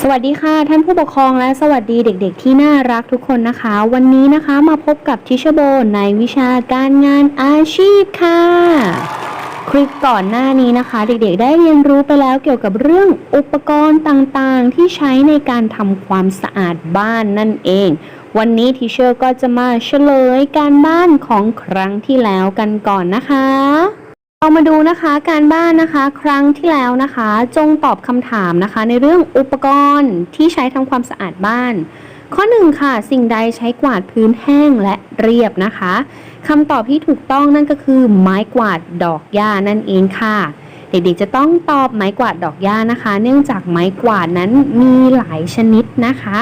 สวัสดีค่ะ ท่านผู้ปกครองและสวัสดีเด็กๆ ที่น่ารักทุกคนนะคะ วันนี้นะคะมาพบกับทิชโบในวิชาการงานอาชีพค่ะคลิปก่อนหน้านี้นะคะ เด็กๆ ได้เรียนรู้ไปแล้วเกี่ยวกับเรื่องอุปกรณ์ต่างๆ ที่ใช้ในการทำความสะอาดบ้านนั่นเอง วันนี้ทิเชอร์ก็จะมาเฉลยการบ้านของครั้งที่แล้วกันก่อนนะคะ เรามาดูนะคะการบ้านนะคะครั้งที่แล้วนะคะ จงตอบคำถามนะคะ ในเรื่องอุปกรณ์ที่ใช้ทำความสะอาดบ้าน ข้อ1ค่ะสิ่งใดใช้กวาดพื้นแห้งและเรียบนะคะคำตอบที่ถูกต้องนั่นก็คือ ไม้กวาดดอกหญ้านั่นเองค่ะ เด็กๆจะต้องตอบไม้กวาดดอกหญ้านะคะ เนื่องจากไม้กวาดนั้นมีหลายชนิดนะคะ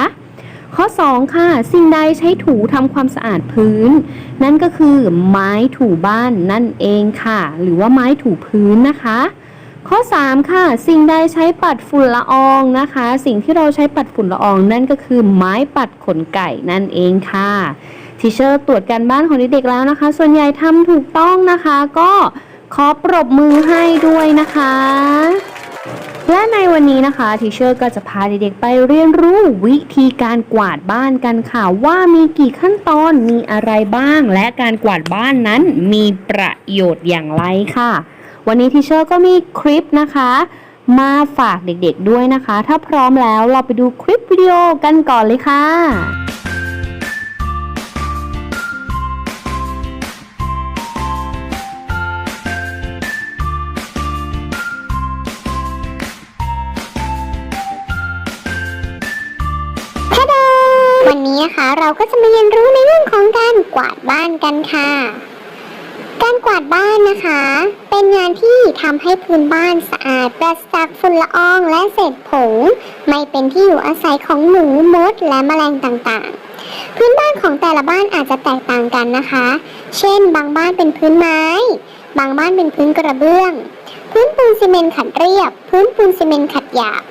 ข้อ 2 ค่ะ สิ่งใดใช้ถูทำความสะอาดพื้น นั่นก็คือไม้ถูบ้านนั่นเองค่ะ หรือว่าไม้ถูพื้นนะคะ ข้อ 3 ค่ะ สิ่งใดใช้ปัดฝุ่นละอองนะคะ สิ่งที่เราใช้ปัดฝุ่นละออง นั่นก็คือไม้ปัดขนไก่นั่นเองค่ะทีเชอร์ตรวจการบ้านของเด็กๆแล้วนะคะ ส่วนใหญ่ทำถูกต้องนะคะ ก็ขอปรบมือให้ด้วยนะคะ และในวันนี้นะคะทีเชอร์ก็จะพาเด็กๆไปเรียนรู้วิธีการกวาดบ้านกันค่ะ ว่ามีกี่ขั้นตอนมีอะไรบ้าง และการกวาดบ้านนั้นมีประโยชน์อย่างไรค่ะ วันนี้ทีเชอร์ก็มีคลิปนะคะ มาฝากเด็กๆด้วยนะคะ ถ้าพร้อมแล้วเราไปดูคลิปวิดีโอกันก่อนเลยค่ะ เราก็จะมาเรียนรู้ในเรื่องของการกวาดบ้านกันค่ะ การกวาดบ้านนะคะ เป็นงานที่ทำให้พื้นบ้านสะอาดปราศจากฝุ่นละอองและเศษผง ไม่เป็นที่อยู่อาศัยของหนูมดและแมลงต่างๆ พื้นบ้านของแต่ละบ้านอาจจะแตกต่างกันนะคะ เช่น บางบ้านเป็นพื้นไม้ บางบ้านเป็นพื้นกระเบื้อง พื้นปูนซีเมนต์ขัดเรียบ พื้นปูนซีเมนต์ขัดหยาบ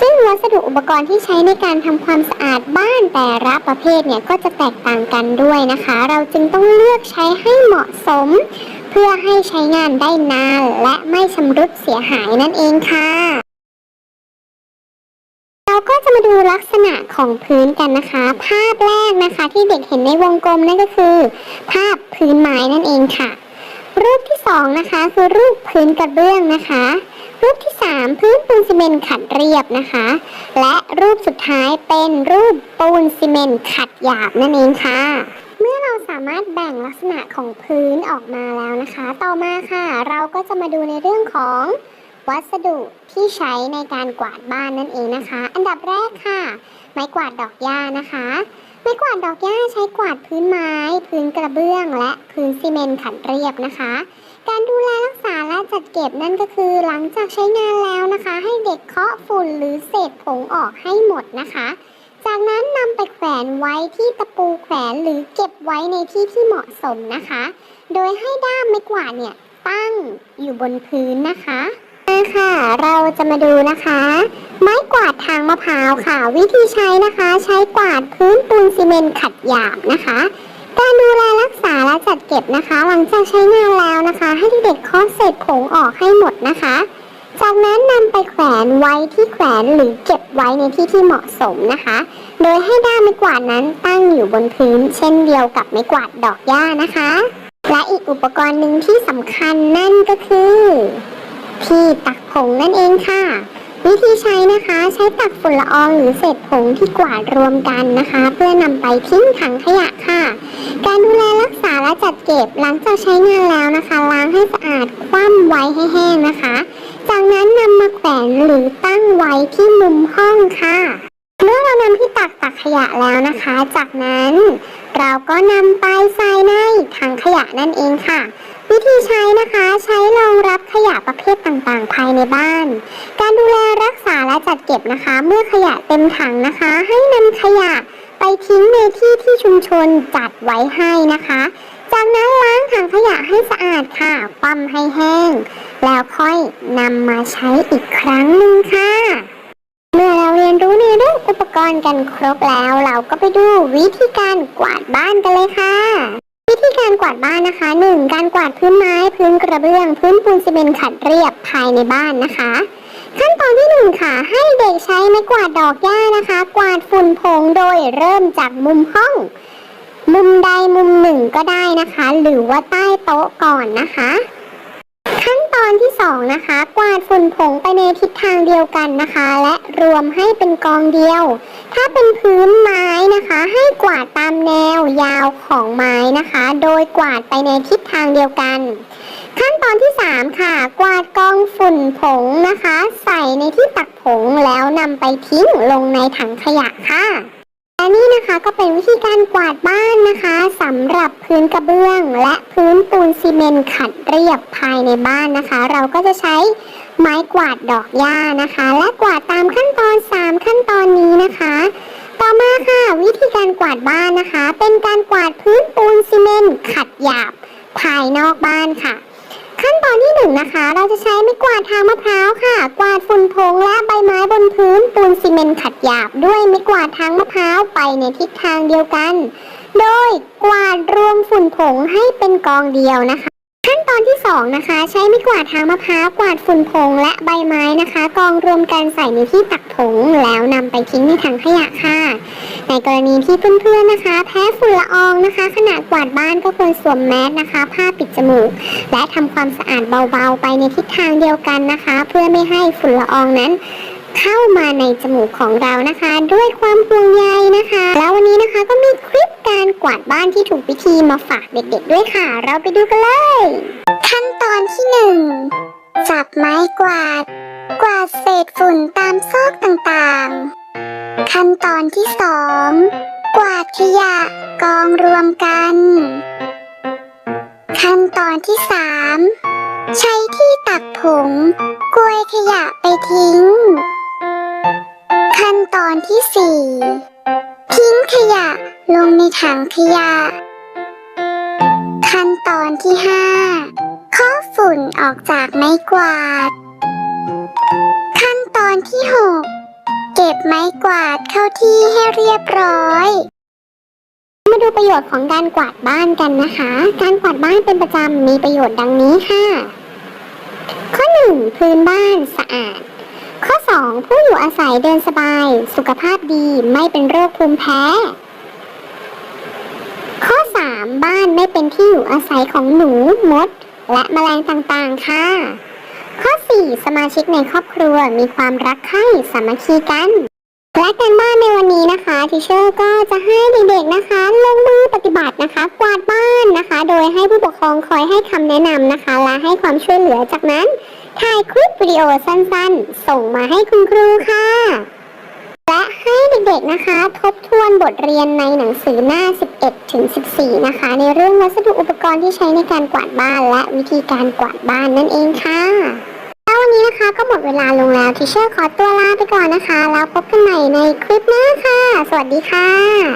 ซึ่งวัสดุอุปกรณ์ที่ใช้ในการทำความสะอาดบ้านแต่ละประเภทเนี่ยก็จะแตกต่างกันด้วยนะคะ เราจึงต้องเลือกใช้ให้เหมาะสม เพื่อให้ใช้งานได้นานและไม่ชำรุดเสียหายนั่นเองค่ะเราก็จะมาดูลักษณะของพื้นกันนะคะ ภาพแรกนะคะที่เด็กเห็นในวงกลมนั่นก็คือ ภาพพื้นไม้นั่นเองค่ะ รูปที่สองนะคะคือรูปพื้นกระเบื้องนะคะ รูปที่ 3 พื้นปูนซีเมนต์ขัดเรียบนะคะ และรูปสุดท้ายเป็นรูปปูนซีเมนต์ขัดหยาบนั่นเองค่ะ เมื่อเราสามารถแบ่งลักษณะของพื้นออกมาแล้วนะคะ ต่อมาค่ะ เราก็จะมาดูในเรื่องของวัสดุที่ใช้ในการกวาดบ้านนั่นเองนะคะ อันดับแรกค่ะ ไม้กวาดดอกหญ้านะคะ ไม้กวาดดอกหญ้าใช้กวาดพื้นไม้ พื้นกระเบื้อง และพื้นซีเมนต์ขัดเรียบนะคะ การดูแลรักษาและจัดเก็บนั่นก็คือ หลังจากใช้งานแล้วนะคะ ให้เด็กเคาะฝุ่นหรือเศษผงออกให้หมดนะคะ จากนั้นนำไปแขวนไว้ที่ตะปูแขวนหรือเก็บไว้ในที่ที่เหมาะสมนะคะ โดยให้ด้ามไม้กวาดเนี่ยตั้งอยู่บนพื้นนะคะมาค่ะเราจะมาดูนะคะ ไม้กวาดทางมะพร้าวค่ะ วิธีใช้นะคะ ใช้กวาดพื้นปูนซีเมนต์ขัดหยาบนะคะ การดู จัดเก็บนะคะ หลังจากใช้งานแล้วนะคะ ให้เด็กเคาะเศษผงออกให้หมดนะคะ จากนั้นนำไปแขวนไว้ที่แขวนหรือเก็บไว้ในที่ที่เหมาะสมนะคะ โดยให้ด้ามไม้กวาดนั้นตั้งอยู่บนพื้น เช่นเดียวกับไม้กวาดดอกหญ้านะคะ และอีกอุปกรณ์หนึ่งที่สำคัญนั่นก็คือ ที่ตักผงนั่นเองค่ะ วิธีใช้นะคะใช้ตักฝุ่นละอองหรือเศษผงที่กวาดรวมกันนะคะ เพื่อนำไปทิ้งถังขยะค่ะ การดูแลรักษาและจัดเก็บหลังจากใช้งานแล้วนะคะ ล้างให้สะอาดคว่ำไว้ให้แห้งนะคะ จากนั้นนำมาแขวนหรือตั้งไว้ที่มุมห้องค่ะเมื่อเรานำที่ตักตักขยะแล้วนะคะ จากนั้นเราก็นำไปใส่ในถังขยะนั่นเองค่ะ วิธีใช้นะคะใช้รองรับขยะประเภทต่างๆ ภายในบ้าน การดูแลาและจัดเก็บนะคะ เมื่อขยะเต็มถังนะคะ ให้นำขยะไปทิ้งในที่ที่ชุมชนจัดไว้ให้นะคะ จากนั้นล้างถังขยะให้สะอาดค่ะปั้มให้แห้ง แล้วค่อยนำมาใช้อีกครั้งหนึ่งค่ะ เมื่อเราเรียนรู้ในเรื่องอุปกรณ์กันครบแล้ว เราก็ไปดูวิธีการกวาดบ้านกันเลยค่ะวิธีการกวาดบ้านนะคะ 1. การกวาดพื้นไม้ พื้นกระเบื้อง พื้นปูนซีเมนต์ขัดเรียบภายในบ้านนะคะ ขั้นตอนที่หนึ่งค่ะ ให้เด็กใช้ไม้กวาดดอกหญ้านะคะ กวาดฝุ่นผงโดยเริ่มจากมุมห้อง มุมใดมุมหนึ่งก็ได้นะคะ หรือว่าใต้โต๊ะก่อนนะคะ ขั้นตอนที่สองนะคะ กวาดฝุ่นผงไปในทิศทางเดียวกันนะคะ และรวมให้เป็นกองเดียว ถ้าเป็นพื้นไม้นะคะ ให้กวาดตามแนวยาวของไม้นะคะ โดยกวาดไปในทิศทางเดียวกัน ขั้นตอนที่ 3 ค่ะ กวาดกองฝุ่นผงนะคะ ใส่ในที่ตักผงแล้วนำไปทิ้งลงในถังขยะค่ะและนี่นะคะก็เป็นวิธีการกวาดบ้านนะคะสำหรับพื้นกระเบื้อง และพื้นปูนซีเมนต์ขัดเรียบภายในบ้านนะคะ เราก็จะใช้ไม้กวาดดอกหญ้านะคะ และกวาดตามขั้นตอน 3 ขั้นตอนนี้นะคะ ต่อมาค่ะ วิธีการกวาดบ้านนะคะ เป็นการกวาดพื้นปูนซีเมนต์ขัดหยาบภายนอกบ้านค่ะ ขั้นตอนที่หนึ่งนะคะ เราจะใช้ไม้กวาดทางมะพร้าวค่ะ กวาดฝุ่นผงและใบไม้บนพื้นปูนซีเมนต์ขัดหยาบด้วยไม้กวาดทางมะพร้าวไปในทิศทางเดียวกัน โดยกวาดรวมฝุ่นผงให้เป็นกองเดียวนะคะ ขั้นตอนที่สองนะคะ ใช้ไม้กวาดทางมะพร้าวกวาดฝุ่นผงและใบไม้นะคะ กองรวมกันใส่ในที่ตักผงแล้วนำไปทิ้งในถังขยะค่ะ ในกรณีที่เพื่อนๆนะคะ แพ้ฝุ่นละอองนะคะ ขณะกวาดบ้านก็ควรสวมแมสนะคะ ผ้าปิดจมูก และทำความสะอาดเบาๆ ไปในทิศทางเดียวกันนะคะ เพื่อไม่ให้ฝุ่นละอองนั้นเข้ามาในจมูกของเรานะคะ ด้วยความห่วงใยนะคะ แล้ววันนี้นะคะก็มีคลิปการกวาดบ้านที่ถูกวิธีมาฝากเด็กๆด้วยค่ะ เราไปดูกันเลย ขั้นตอนที่หนึ่งจับไม้กวาด กวาดเศษฝุ่นตามซอกต่างๆ ขั้นตอนที่สองกวาดขยะกองรวมกัน ขั้นตอนที่สามใช้ที่ตักผงกวยขยะไปทิ้ง ขั้นตอนที่สี่ทิ้งขยะลงในถังขยะ ขั้นตอนที่ห้าเคาะฝุ่นออกจากไม้กวาด ขั้นตอนที่หก เก็บไม้กวาดเข้าที่ให้เรียบร้อย มาดูประโยชน์ของการกวาดบ้านกันนะคะ การกวาดบ้านเป็นประจำมีประโยชน์ดังนี้ค่ะ ข้อ 1 พื้นบ้านสะอาด ข้อ 2 ผู้อยู่อาศัยเดินสบาย สุขภาพดีไม่เป็นโรคภูมิแพ้ ข้อ 3 บ้านไม่เป็นที่อยู่อาศัยของหนูมด และแมลงต่างๆค่ะ ข้อ 4 สมาชิกในครอบครัวมีความรักใคร่สามัคคีกันและการบ้านในวันนี้นะคะทิเชอร์ก็จะให้เด็กๆนะคะ ลงมือปฏิบัตินะคะ กวาดบ้านนะคะ โดยให้ผู้ปกครองคอยให้คำแนะนำนะคะ และให้ความช่วยเหลือจากนั้นถ่ายคลิปวิดีโอสั้นๆ ส่งมาให้คุณครูค่ะ และให้เด็กๆนะคะ ทบทวนบทเรียนในหนังสือหน้า 11 ถึง 14 นะคะ ในเรื่องวัสดุอุปกรณ์ที่ใช้ในการกวาดบ้านและวิธีการกวาดบ้านนั่นเองค่ะแล้ววันนี้นะคะก็หมดเวลาลงแล้วทิเชอร์ขอตัวลาไปก่อนนะคะ แล้วพบกันใหม่ในคลิปหน้าค่ะ สวัสดีค่ะ